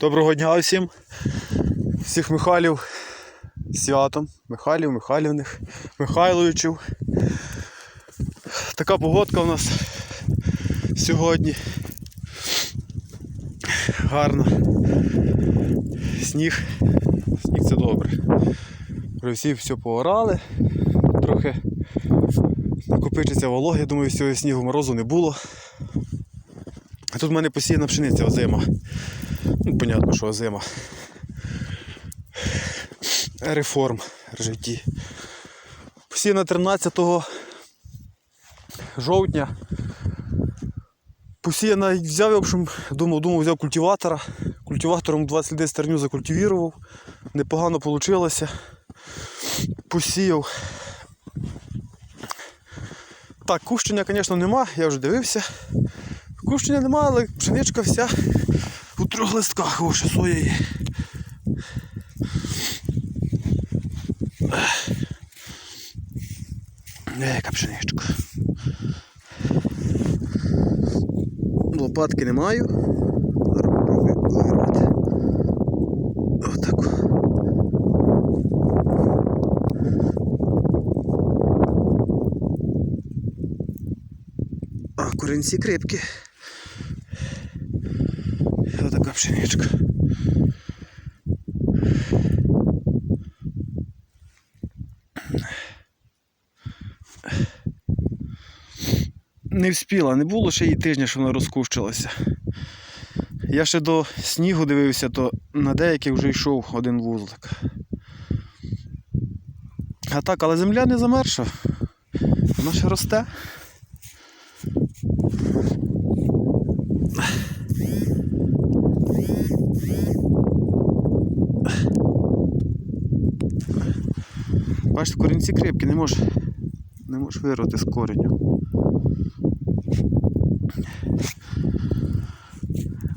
Доброго дня всім. Всіх Михайлів святом. Михайлів, Михайлівних, Михайловичів. Така погодка у нас сьогодні. Гарна. Сніг. Сніг це добре. Вже всі все поорали. Трохи накопичиться вологи, думаю, сьогодні снігу морозу не було. А тут в мене посіяна пшениця озима. Ну, понятно, що озима. Реформ житті. Посіяна 13 жовтня. Посіяна взяв, в общем, думав, думав, взяв культиватора. Культиватором 20 людей стерню закультивував. Непогано вийшло. Посіяв. Так, кущення, звісно, нема, я вже дивився. Кущення нема, але пшеничка вся трьох листках, о, ще соя. Е, Яка пшеничка. Лопатки не маю. Зараз попробую вирвати. Отак. А корінці крепкі. Отака пшеничка. Не вспіла, не було ще її тижня, що вона розкущилася. Я ще до снігу дивився, то на деяких вже йшов один вузлик. А так, але земля не замерша. Вона ще росте. Бачите, корінці крепкі, не можеш не можеш вирвати з кореню.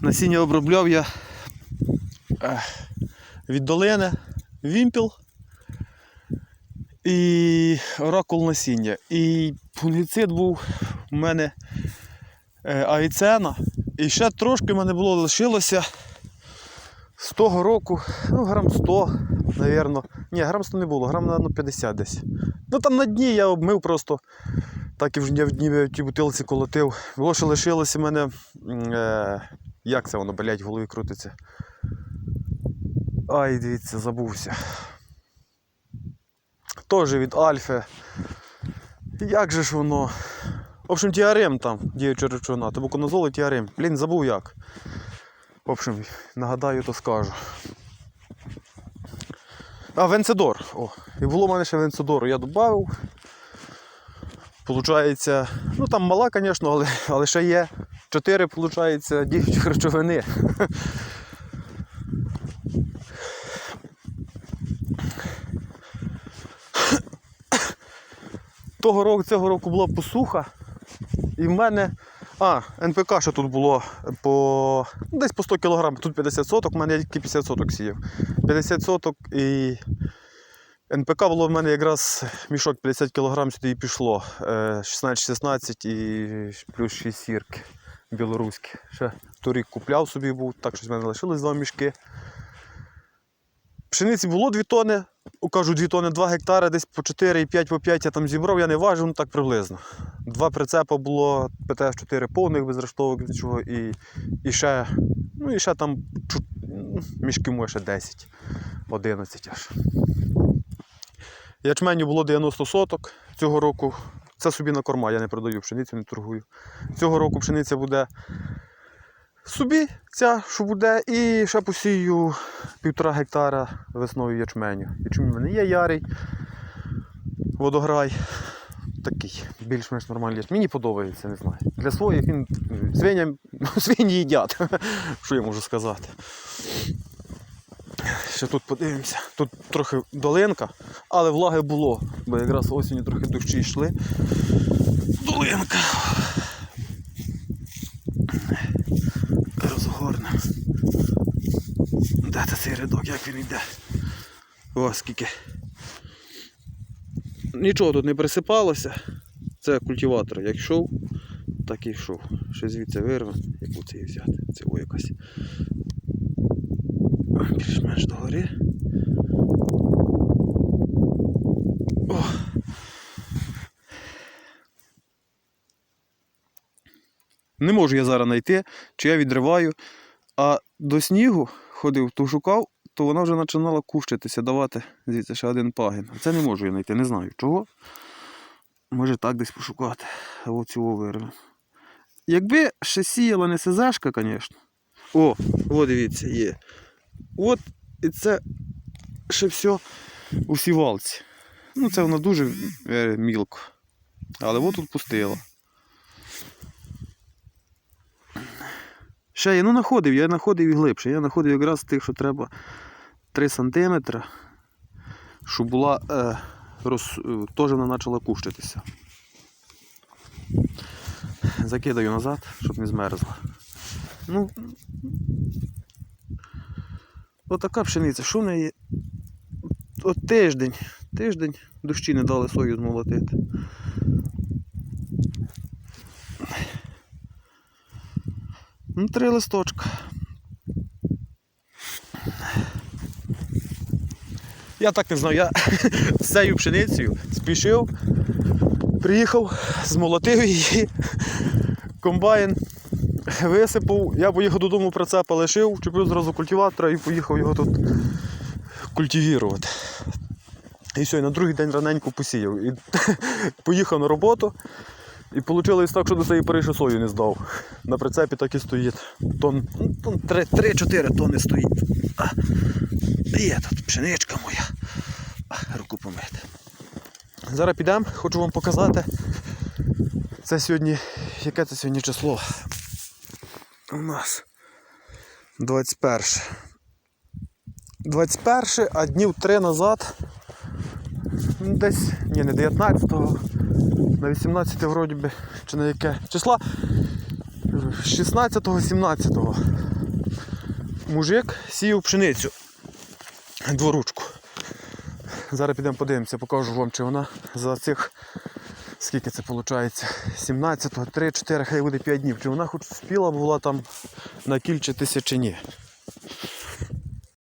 Насіння обробляв я від долини, вімпіл і оракул насіння. І фунгіцид був у мене е, аїцена. І ще трошки в мене було лишилося з того року, ну грам 100, навірно. Ні, грам 100 не було, грам, напевно, 50 десь. Ну там на дні я обмив просто. Так і в дні в тій бутилці колотив. Було, що лишилося в мене. Е, як це воно, блядь, в голові крутиться. Ай, дивіться, забувся. Теж від Альфи. Як же ж воно? В общем, тіарем там, діюча речовина, табуконозол і тіарем. Блін, забув як. В общем, нагадаю, то скажу. А, Венцедор. О, і було в мене ще Венцедору. Я додав. Получається, ну там мала, звісно, але, але ще є. Чотири, виходить, діючих речовини. Того року, цього року була посуха. І в мене. А, НПК ще тут було по ну, десь по 100 кг, тут 50 соток, в мене я тільки 50 соток сіяв. 50 соток і НПК було в мене якраз мішок 50 кг сюди і пішло. Е, 16-16 і плюс 6 сірки білоруські. Ще торік купляв собі був, так щось в мене лишилось два мішки. Пшениці було 2 тони, кажу 2 тони, 2 гектари, десь по 4 і 5 по 5 я там зібрав, я не важив, ну так приблизно. Два прицепа було, ПТС-4 повних без рештовок нічого, і, і ще, ну і ще там мішків може 10, 11 аж. Ячменю було 90 соток цього року. Це собі на корма, я не продаю пшеницю, не торгую. Цього року пшениця буде собі, ця, що буде, і ще посію півтора гектара весною ячменю. Ячмінь мене є ярий, водограй. Такий, більш-менш нормальний. Мені подобається, не знаю. Для своїх він м, свиням, свині їдять, що я можу сказати. Ще тут подивимося. Тут трохи долинка, але влаги було, бо якраз осінню трохи дощі йшли. Долинка. Розгорнемо. Де цей рядок, як він йде? О, скільки. Нічого тут не присипалося. Це культиватор як йшов, так і йшов. Ще звідси вирве, яку це взяти. Це о якась. більш-менш догори. О. Не можу я зараз знайти, чи я відриваю. А до снігу ходив, то шукав, то вона вже починала кущитися, давати звідси ще один пагін. Це не можу я знайти, не знаю чого. Може так десь пошукати. А от цього вирву. Якби ще сіяла не СЗшка, звісно. О, от дивіться, є. От і це ще все у сівалці. Ну, це воно дуже е, мілко. Але от тут пустила. Ще я ну знаходив, я знаходив і глибше. Я знаходив якраз тих, що треба 3 см, щоб була е, роз, е, теж вона почала кущитися. Закидаю назад, щоб не змерзла. Ну, отака пшениця, що в неї? От тиждень, тиждень дощі не дали сою змолотити. Ну, три листочка. Я так не знаю, я з цією пшеницею спішив, приїхав, змолотив її, комбайн висипав, я поїхав додому прицепа лишив, чіпив зразу культиватора і поїхав його тут культивірувати. І все, і на другий день раненько посіяв. І поїхав на роботу. І вийшло так, що до цієї пори сою не здав. На прицепі так і стоїть. Тон, ну, тон 3-4 тонни стоїть. А, є тут пшеничка моя. Руку помити. Зараз підемо, хочу вам показати. Це сьогодні. Яке це сьогодні число? У нас 21. 21, а днів 3 назад. ну, Десь, ні, не 19-го, на 18 вроді би, чи на яке числа 16-17 мужик сіяв пшеницю дворучку. Зараз підемо подивимося, покажу вам, чи вона за цих скільки це виходить? 17-го, 3-4, хай буде 5 днів. Чи вона хоч спіла була там накільчитися чи ні.